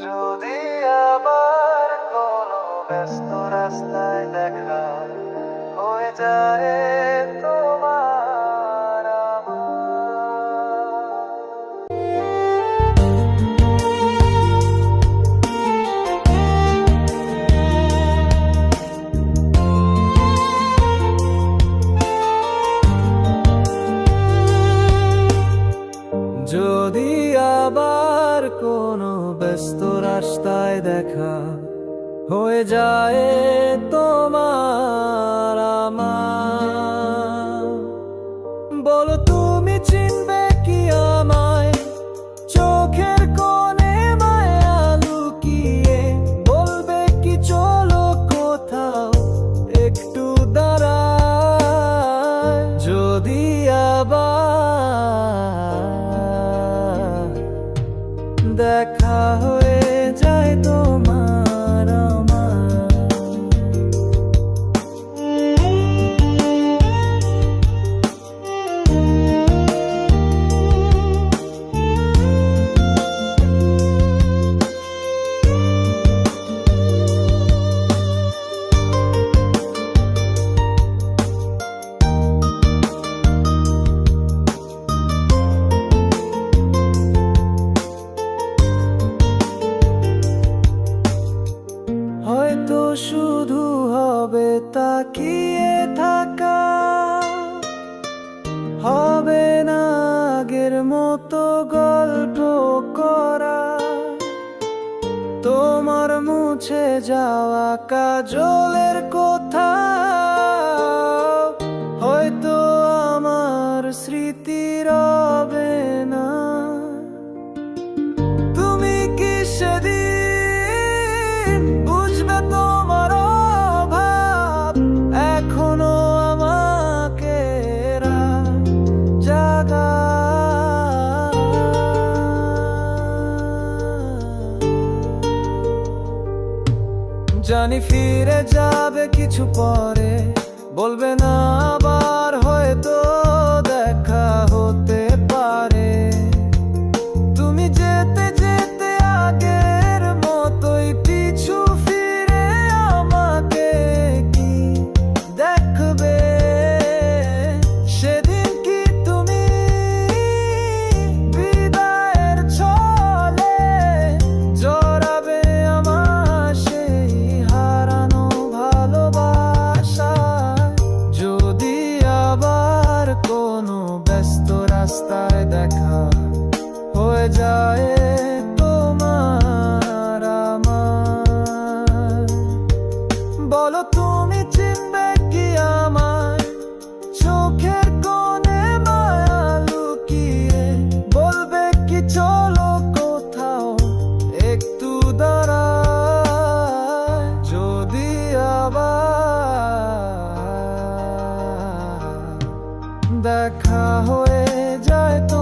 যদি আবার কোনো ব্যস্ত রাস্তায় দেখা হয়ে যায় তোমার যদি আবার কোনো ব্যস্ত রাস্তায় দেখা হয়ে যায় তোমার আমার। বলো, তুমি চিনবে কি আমায়? চোখের কোণে মায়া লুকিয়ে বলবে কি, চলো কোথাও একটু দাঁড়ায়। যদি আবার দেখা হয়ে যায় তোমার হয়তো শুধু হবে তাকিয়ে থাকা। হবে না আগের মতো গল্প করা। তোমার মুছে যাওয়া কাজলের কথা। জানি ফিরে যাবে কিছু পরে। বলবে না আবার হয়তো। রাস্তায় দেখা হয়ে যায় তোমার আমার। বলো তুমি চিনবে কি আমায় হয়ে যায় তো